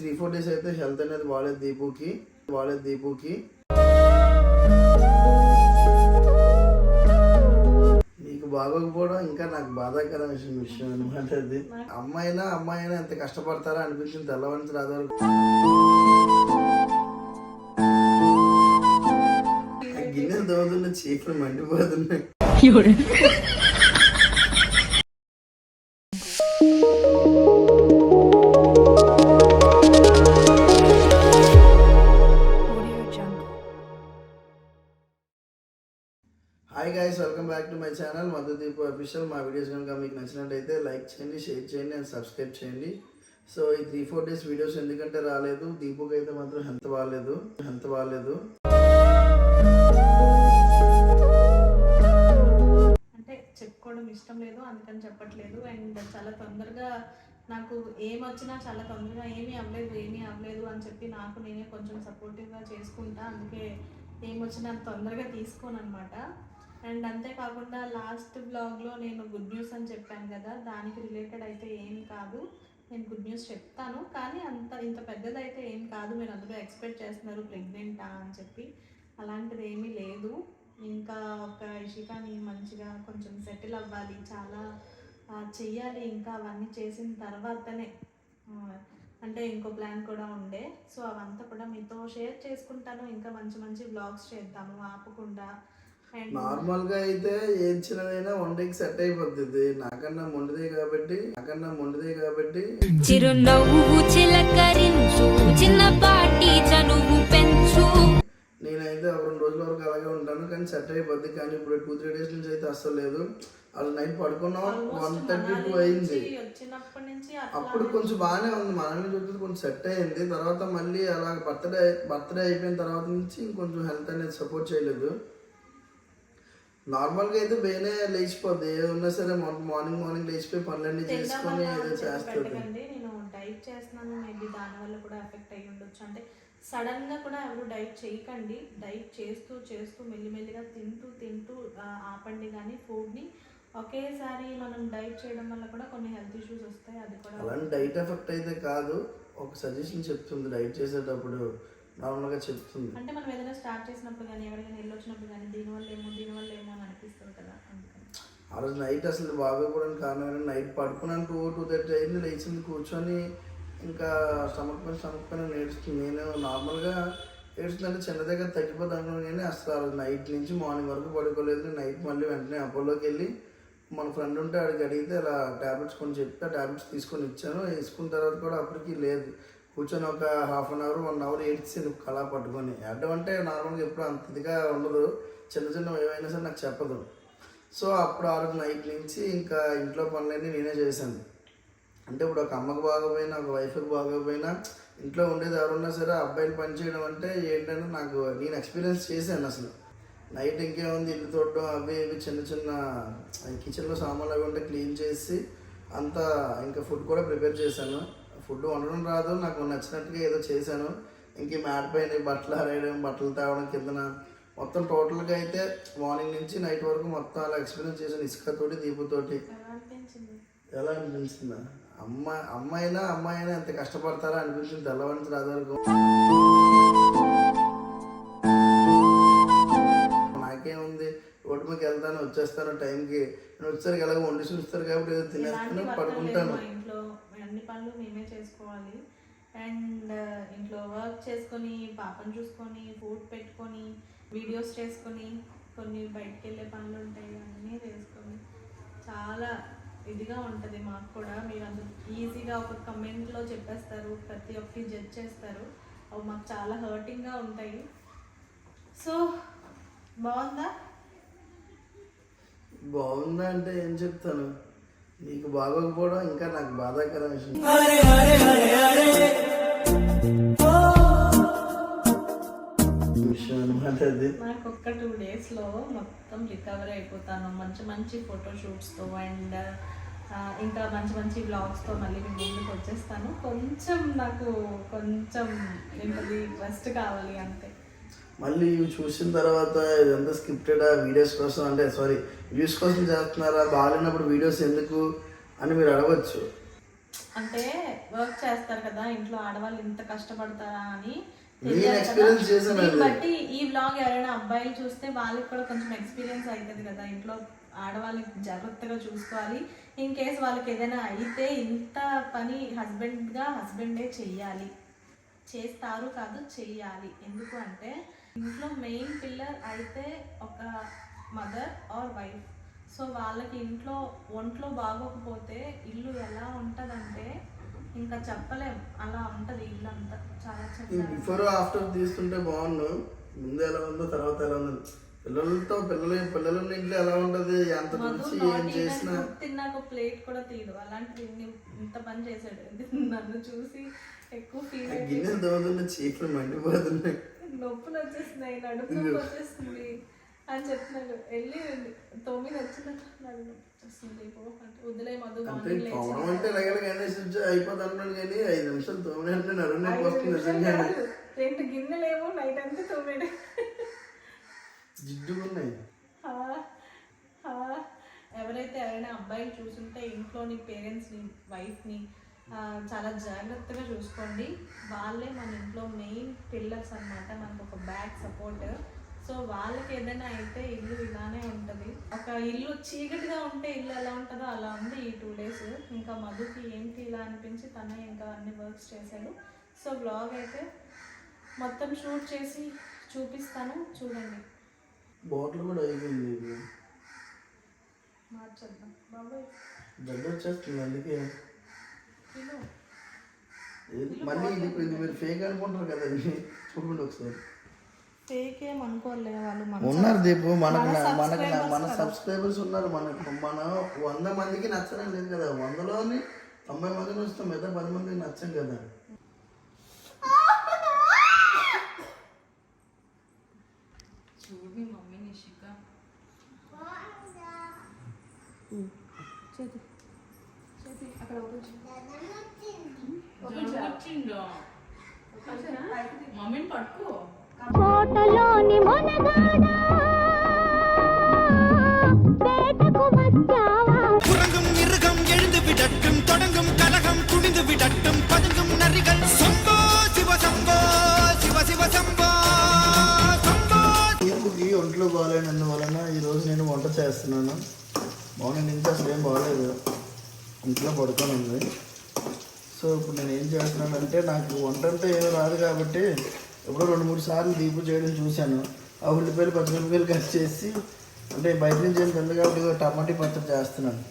Three four days అయితే health అనేది బాగాలేదు దీపుకి బాగాలేదు దీపుకి. నీకు బాగోకపోవడం ఇంకా నాకు బాధాకర విషయం విషయం అనమాట అది. అమ్మాయినా అమ్మాయినా ఎంత కష్టపడతారా అనిపించింది తెల్లవారి రాదు గిన్నె గిన్నెలు దోదున్న చీపులు మండిపోతున్నాయి. మై ఛానల్ మధుదీప్ అఫీషియల్ మా వీడియోస్ కనుక మీకు నచ్చినట్టయితే లైక్ చేయండి షేర్ చేయండి అండ్ సబ్స్క్రైబ్ చేయండి. సో ఈ త్రీ ఫోర్ డేస్ వీడియోస్ ఎందుకంటే రాలేదు దీపుకి అయితే మాత్రం హెల్త్ బాగాలేదు హెల్త్ బాగాలేదు. అంటే చెప్పుకోవడం ఇష్టం లేదు అందుకని చెప్పట్లేదు. అండ్ చాలా తొందరగా నాకు ఏమొచ్చినా వచ్చినా చాలా తొందరగా ఏమీ అవ్వలేదు ఏమీ అవ్వలేదు అని చెప్పి నాకు నేనే కొంచెం సపోర్టివ్గా చేసుకుంటా అందుకే ఏమొచ్చినా తొందరగా తీసుకోను అనమాట అండ్ అంతేకాకుండా లాస్ట్ బ్లాగ్లో నేను గుడ్ న్యూస్ అని చెప్పాను కదా దానికి రిలేటెడ్ అయితే ఏం కాదు. నేను గుడ్ న్యూస్ చెప్తాను కానీ అంత ఇంత పెద్దదైతే ఏం కాదు. మీరు అందరూ ఎక్స్పెక్ట్ చేస్తున్నారు ప్రెగ్నెంటా అని చెప్పి. అలాంటిది ఏమీ లేదు. ఇంకా ఒక ఇషికాని మంచిగా కొంచెం సెటిల్ అవ్వాలి చాలా చెయ్యాలి ఇంకా అవన్నీ చేసిన తర్వాతనే. అంటే ఇంకో ప్లాన్ కూడా ఉండే. సో అవంతా కూడా మీతో షేర్ చేసుకుంటాను. ఇంకా మంచి మంచి బ్లాగ్స్ చేద్దాము ఆపకుండా. అండ్ నార్మల్గా అయితే ఏం చిన్నదైనా వన్ డేకి సెట్ అయిపోతుంది నాకన్నా మొండిదే కాబట్టి నాకన్నా మొండిదే కాబట్టి. చిరునవ్వు చిలకరించు చిన్నపాటి చనువు పెంచు. నేనైతే ఒక రెండు రోజుల వరకు అలాగే ఉంటాను కానీ సెట్ అయిపోద్ది. కానీ ఇప్పుడు టూ త్రీ డేస్ నుంచి అయితే అస్సలు లేదు. అసలు నైట్ పడుకున్నాం వన్ థర్టీ టూ అయింది. అప్పుడు కొంచెం బాగానే ఉంది. మా నాన్న చూస్తుంది కొంచెం సెట్ అయింది. తర్వాత మళ్ళీ అలా బర్త్డే బర్త్డే అయిపోయిన తర్వాత నుంచి ఇంకొంచెం హెల్త్ అనేది సపోర్ట్ చేయలేదు. నార్మల్గా అయితే బేనే లేచిపోద్ది. ఏది ఉన్నా సరే మార్నింగ్ మార్నింగ్ లేచిపోయి పనులన్నీ చేసుకొని ఏదో చేస్తుంది నేను డైట్ చేస్తున్నాను. మేబీ దానివల్ల కూడా ఎఫెక్ట్ అయ్యి ఉండొచ్చు. అంటే సడన్గా కూడా ఎవరు డైట్ చేయకండి. డైట్ చేస్తూ చేస్తూ మెల్లిమెల్లిగా తింటూ తింటూ ఆపండి. కానీ ఫుడ్ని ఒకేసారి మనం డైట్ చేయడం వల్ల కూడా కొన్ని హెల్త్ ఇష్యూస్ వస్తాయి. అది కూడా అలాంటి డైట్ ఎఫెక్ట్ అయితే కాదు. ఒక సజెషన్ చెప్తుంది. డైట్ చేసేటప్పుడు నార్మల్గా చెప్తుంది. అంటే మనం ఏదైనా స్టార్ట్ చేసినప్పుడు కానీ ఎవరికైనా వెళ్ళి వచ్చినప్పుడు కానీ దీనివల్ల ఏమో దీనివల్ల ఏమో అని అనిపిస్తుంది కదా ఆ రోజు నైట్ అసలు బాగోకపోవడానికి కారణం నైట్ పడుకున్నాను టూ టూ థర్టీ అయింది లేచింది కూర్చొని ఇంకా స్టమక్ పైన స్టమక్ పైన నేడుస్తుంది నేను నార్మల్గా ఏడుస్తుందంటే చిన్న దగ్గర తగ్గిపోతుంది అనుకున్నాను కానీ అసలు ఆ రోజు నైట్ నుంచి మార్నింగ్ వరకు పడుకోలేదు. నైట్ మళ్ళీ వెంటనే అపోలోకి వెళ్ళి మన ఫ్రెండ్ ఉంటే ఆడికి అడిగితే అలా ట్యాబ్లెట్స్ కొని చెప్పి ఆ ట్యాబ్లెట్స్ తీసుకొని ఇచ్చాను. వేసుకున్న తర్వాత కూడా అప్పటికి లేదు. కూర్చొని ఒక half an hour one hour ఏడ్చింది కళా పట్టుకొని? అడ్డం అంటే నార్మల్గా ఎప్పుడు అంత ఇదిగా ఉండదు. చిన్న చిన్న ఏమైనా సరే నాకు చెప్పదు. సో అప్పుడు ఆ రోజు నైట్ నుంచి ఇంకా ఇంట్లో పనులన్నీ నేనే చేశాను. అంటే ఇప్పుడు ఒక అమ్మకు బాగోపోయినా ఒక వైఫ్కి బాగోపోయినా ఇంట్లో ఉండేది ఎవరున్నా సరే అబ్బాయిలు పని చేయడం అంటే ఏంటంటే నాకు నేను ఎక్స్పీరియన్స్ చేశాను అసలు. నైట్ ఇంకేముంది? ఇల్లు తోడడం అవి ఇవి చిన్న చిన్న కిచెన్లో సామాన్లు అవి ఉంటే క్లీన్ చేసి అంతా ఇంకా ఫుడ్ కూడా ప్రిపేర్ చేశాను. ఫుడ్ వండడం రాదు నాకు నచ్చినట్టుగా ఏదో చేశాను. ఇంక పైన బట్టలు ఆరేయడం బట్టలు తేవడం కిందన మొత్తం టోటల్గా అయితే మార్నింగ్ నుంచి నైట్ వరకు మొత్తం అలా ఎక్స్పీరియన్స్ చేశాను ఇసుకతోటి దీపుతోటి. ఎలా అనిపించింది? అమ్మాయి అమ్మాయినా అమ్మాయినా ఎంత కష్టపడతారా అనిపించింది తెల్లవారి రాదు వరకు. నాకేముంది? రోడ్డు మీదకి వెళ్తాను వచ్చేస్తాను టైంకి. నేను వచ్చేసరికి ఎలాగో వండి చూస్తారు కాబట్టి ఏదో తినేస్తాను పడుకుంటాను. అన్ని పనులు మేమే చేసుకోవాలి. అండ్ uh, ఇంట్లో వర్క్ చేసుకొని పాపను చూసుకొని ఫుడ్ పెట్టుకొని వీడియోస్ చేసుకొని కొన్ని బయటికి వెళ్ళే పనులు ఉంటాయి. అన్నీ చేసుకొని చాలా ఇదిగా ఉంటుంది మాకు కూడా. మీరు అందరు ఈజీగా ఒక కమెంట్లో చెప్పేస్తారు ప్రతి ఒక్కటి జడ్జ్ చేస్తారు. అవి మాకు చాలా హర్టింగ్గా ఉంటాయి. సో బాగుందా? బాగుందా అంటే ఏం చెప్తాను? నీకు బాగోకపోవడం ఇంకా నాకు బాధాకర విషయం. విషయం అనమాట అది. నాకు ఒక్క టూ డేస్లో మొత్తం రికవర్ అయిపోతాను. మంచి మంచి ఫోటోషూట్స్తో అండ్ ఇంకా మంచి మంచి బ్లాగ్స్తో మళ్ళీ మీ ముందుకు వచ్చేస్తాను. కొంచెం నాకు కొంచెం ఏంటది రెస్ట్ కావాలి అంతే. మళ్ళీ ఇవి చూసిన తర్వాత ఇదంతా స్క్రిప్టెడ్ వీడియోస్ కోసం అంటే సారీ వ్యూస్ కోసం చేస్తున్నారా? బాగాలేనప్పుడు వీడియోస్ ఎందుకు అని మీరు అడగచ్చు. అంటే వర్క్ చేస్తారు కదా ఇంట్లో ఆడవాళ్ళు ఇంత కష్టపడతారా అని నేను చేశాను. బట్టి ఈ వ్లాగ్ ఎవరైనా అబ్బాయిలు చూస్తే వాళ్ళకి కూడా కొంచెం ఎక్స్పీరియన్స్ అవుతుంది కదా. ఇంట్లో ఆడవాళ్ళని జాగ్రత్తగా చూసుకోవాలి. ఇన్ కేస్ వాళ్ళకి ఏదైనా అయితే ఇంత పని హస్బెండ్గా హస్బెండే చెయ్యాలి. చేస్తారు కాదు చెయ్యాలి. ఎందుకు అంటే ఇంట్లో మెయిన్ పిల్లర్ అయితే ఒక మదర్ ఆర్ వైఫ్ సో వాళ్ళకి ఇంట్లో ఒంట్లో బాగోకపోతే ఇల్లు ఎలా ఉంటదంటే ఇంకా చెప్పలేం. అలా ఉంటది ఇల్లు అంతా చాలా బిఫోర్ ఆఫ్టర్ తీసుకుంటే బాగుండు. ముందు ఎలా ఉందో తర్వాత ఎలా ఉంది. పిల్లలతో పిల్లలు పిల్లల ఇంట్లో ఎలా ఉంటది? ఎంత మధు రుచి ఏం చేసినా. తిన్నాక ప్లేట్ కూడా తీయడు అలాంటిది ఇన్ని- ఇంత పని చేశాడు. నన్ను చూసి ఎక్కువ గిన్నెలు తోముతుంటే చీకలు మండిపోతున్నాయి. నొప్పులు వచ్చేస్తున్నాయి నడుపు నొప్పి వచ్చేస్తుంది అని చెప్తున్నాడు వెళ్ళి తొమ్మిది వచ్చిందంట నడుము నొప్పి వచ్చేస్తుంది పో అంటే. వదిలే మధు అంటే మార్నింగ్ లేచి పవనం అంటే ఎలాగైనా గణేష్ వచ్చి అయిపోతుంది అన్నాడు కానీ ఐదు నిమిషాలు వస్తుంది కాదు. రెండు గిన్నెలేమో నైట్ అంతా తొమ్మిది. జిడ్డుకున్నాయి. ఎవరైతే ఎవరైనా అబ్బాయిలు చూసుంటే ఇంట్లోని పేరెంట్స్ని వైఫ్ని చాలా జాగ్రత్తగా చూసుకోండి. వాళ్ళే మన ఇంట్లో మెయిన్ పిల్లర్స్ అన్నమాట. మనకు ఒక బ్యాక్ సపోర్ట్ సో వాళ్ళకి ఏదైనా అయితే ఇల్లు ఇలానే ఉంటుంది. ఒక ఇల్లు చీకటిగా ఉంటే ఇల్లు ఎలా ఉంటుందో అలా ఉంది ఈ టూ డేస్ ఇంకా మధుకి ఏంటి ఇలా అనిపించి తనే ఇంకా అన్ని వర్క్స్ చేశాడు. సో బ్లాగ్ అయితే మొత్తం షూట్ చేసి చూపిస్తాను. చూడండి. బాటిల్ కూడా అయిపోయింది. మార్చేద్దాం. బాబాయ్. దగ్గర వచ్చేస్తుంది అందుకే. మళ్ళీ ఇది ఇది మీరు ఫేక్ అనుకుంటారు కదండి చూడండి ఒకసారి. ఫేక్ ఏం అనుకోలే వాళ్ళు మన ఉన్నారు దీపు మనకు మన మనకు మన కదా. సబ్స్క్రైబర్స్ ఉన్నారు. మనకు మన వంద మందికి నచ్చడం లేదు కదా. వందలోని తొంభై మందికి వస్తాం మిగతా పది మందికి నచ్చం కదా. చూడు మమ్మీ నిషిక. చేతి. అక్కడ మమ్మీని పట్టుకో. కోటలోని మొనగాడా పడుకొని ఉంది సో ఇప్పుడు నేను ఏం చేస్తున్నానంటే నాకు వంట అంటే ఏమీ రాదు కాబట్టి ఎప్పుడో రెండు మూడు సార్లు దీపు చేయడం చూశాను. ఆ ఉల్లిపాయలు పచ్చిమిరపకాయలు కట్ చేసి అంటే బయట నుంచి ఏం తెలియదు కాబట్టి టమాటీ పచ్చడి చేస్తున్నాను.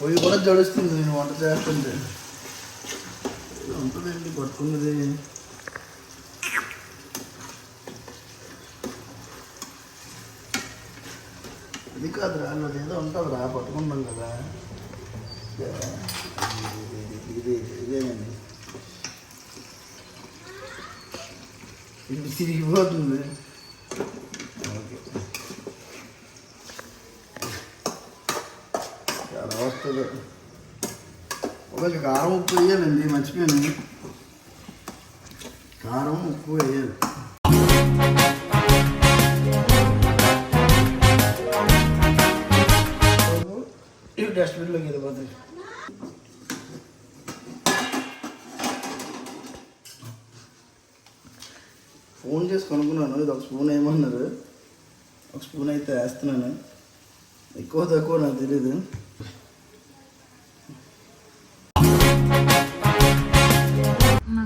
పొయ్యి కూడా జడుస్తుంది నేను వంట చేస్తుంటే. ఇది పట్టుకున్నది. ఇది కాదురా నాది ఏదో ఉంటుందిరా పట్టుకున్నాం కదా. ఇది ఇదేనండి. ఇది తిరిగిపోతుంది ఓకే చాలా వస్తుంది ఒక కారం ఉప్పు వేయాలండి మర్చిపోయాను కారం ఉప్పు వేయాలి. ఇవి డస్ట్బిన్లోకి వెళ్ళిపోతాయి. ఫోన్ చేసి కొనుక్కున్నాను ఇది ఒక స్పూన్ ఏమన్నారు? ఒక స్పూన్ అయితే వేస్తున్నాను. ఎక్కువ తక్కువ నాకు తెలీదు.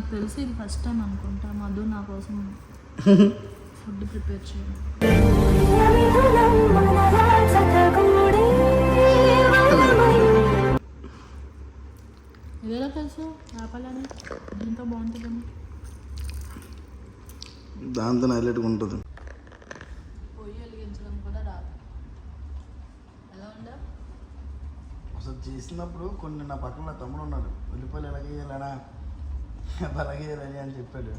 నాకు తెలిసి ఇది ఫస్ట్ టైం అనుకుంటా. మధు నా కోసం ఫుడ్ ప్రిపేర్ చేయాలి ఇదేలా తెలుసు? ఆపాలని దీంతో బాగుంటుందని దాంతో హైలైట్గా ఉంటుంది. పొయ్యి వెలిగించడం కూడా రాదు. ఎలా ఉందా? అసలు చేసినప్పుడు కొన్ని నా పక్కన నా తమ్ముడు ఉన్నాడు. ఉల్లిపాయలు ఎలాగ వేయాలనా అలాగే వేయాలని అని చెప్పాడు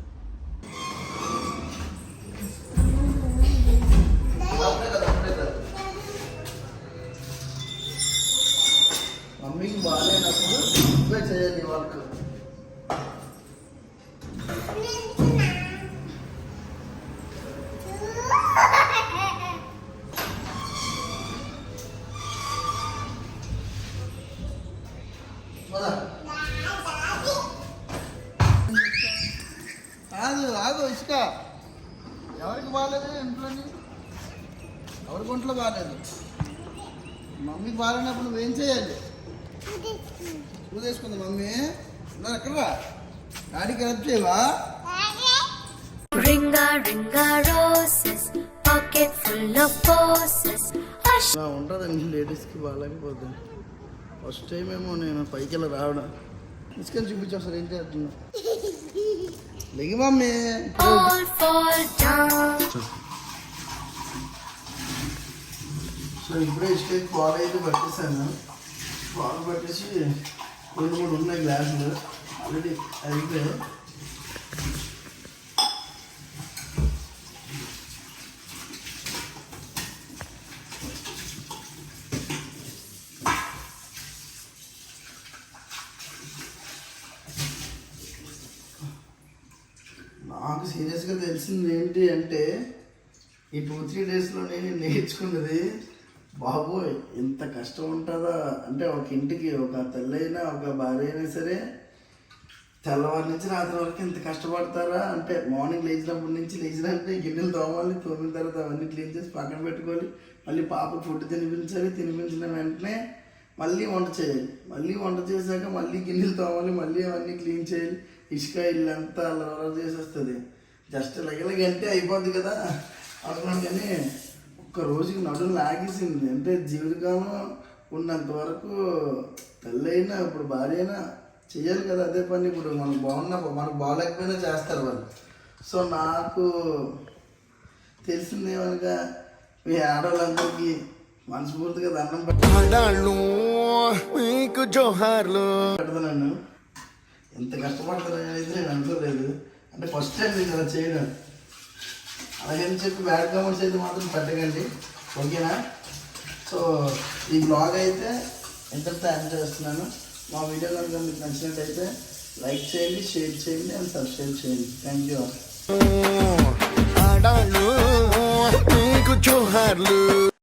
ఆగు ఇసుక. ఎవరికి బాగాలేదు ఇంట్లోని? ఎవరికి ఒంట్లో బాగాలేదు? మమ్మీకి బాగాలేనప్పుడు నువ్వేం చేయాలి? పూజ చేసుకుంది మమ్మీ. ఉన్నారు ఎక్కడ రా డాడీకి హెల్ప్ చేయవా? ఉంటుందండి లేడీస్కి బాగాలేకపోతే. ఫస్ట్ టైం ఏమో నేను పైకి వెళ్ళి రావడం. ఇసుకని చూపించావు సార్ ఏం చేస్తున్నా లెగి mummy All fall down. So ఇప్పుడే ఇసుక పాలు అయితే పట్టేసాను పాలు పట్టేసి రెండు మూడు ఉన్నాయి గ్లాసులు. ఆల్రెడీ అయితే నాకు సీరియస్గా తెలిసింది ఏంటి అంటే ఈ టూ త్రీ డేస్లో నేను నేర్చుకున్నది బాబోయ్ ఎంత కష్టం ఉంటుందా? అంటే ఒక ఇంటికి ఒక తల్లైనా ఒక భార్య అయినా సరే తెల్లవారి నుంచి రాత్రి వరకు ఇంత కష్టపడతారా? అంటే మార్నింగ్ లేచినప్పటి నుంచి లేచినంటే గిన్నెలు తోమాలి తోమిన తర్వాత అవన్నీ క్లీన్ చేసి పక్కన పెట్టుకోవాలి మళ్ళీ పాప ఫుడ్ తినిపించాలి తినిపించిన వెంటనే మళ్ళీ వంట చేయాలి. మళ్ళీ వంట చేశాక మళ్ళీ గిన్నెలు తోమాలి మళ్ళీ అవన్నీ క్లీన్ చేయాలి. ఇసుక ఇల్లు అంతా అలా చేసేస్తుంది జస్ట్ లగలగంటే అయిపోద్ది కదా. అనుకున్నాను కానీ ఒక్క రోజుకి నడుము లాగేసింది. అంటే జీవితకాలం ఉన్నంత వరకు తల్లైనా ఇప్పుడు భార్య అయినా చెయ్యాలి కదా అదే పని. ఇప్పుడు మనకు బాగున్నా మనకు బాగాలేకపోయినా చేస్తారు వాళ్ళు. సో నాకు తెలిసింది ఏమనగా మీ ఆడవాళ్ళందరికీ మనస్ఫూర్తిగా దండం ఆడాళ్ళు మీకు జోహార్లు. పెడతాను ఎంత కష్టపడతానని అయితే నేను అనుకోలేదు. అంటే ఫస్ట్ టైం నేను అలా చేయడం. అలాగని చెప్పి బ్యాడ్ కామెంట్స్ అయితే మాత్రం పెట్టకండి. ఓకేనా? సో ఈ బ్లాగ్ అయితే ఇంతటితో ఎండ్ చేస్తున్నాను మా వీడియో కనుక మీకు నచ్చినట్టయితే లైక్ చేయండి షేర్ చేయండి అండ్ సబ్స్క్రైబ్ చేయండి. థ్యాంక్ యూ ఆడాళ్ళు జోహార్లు.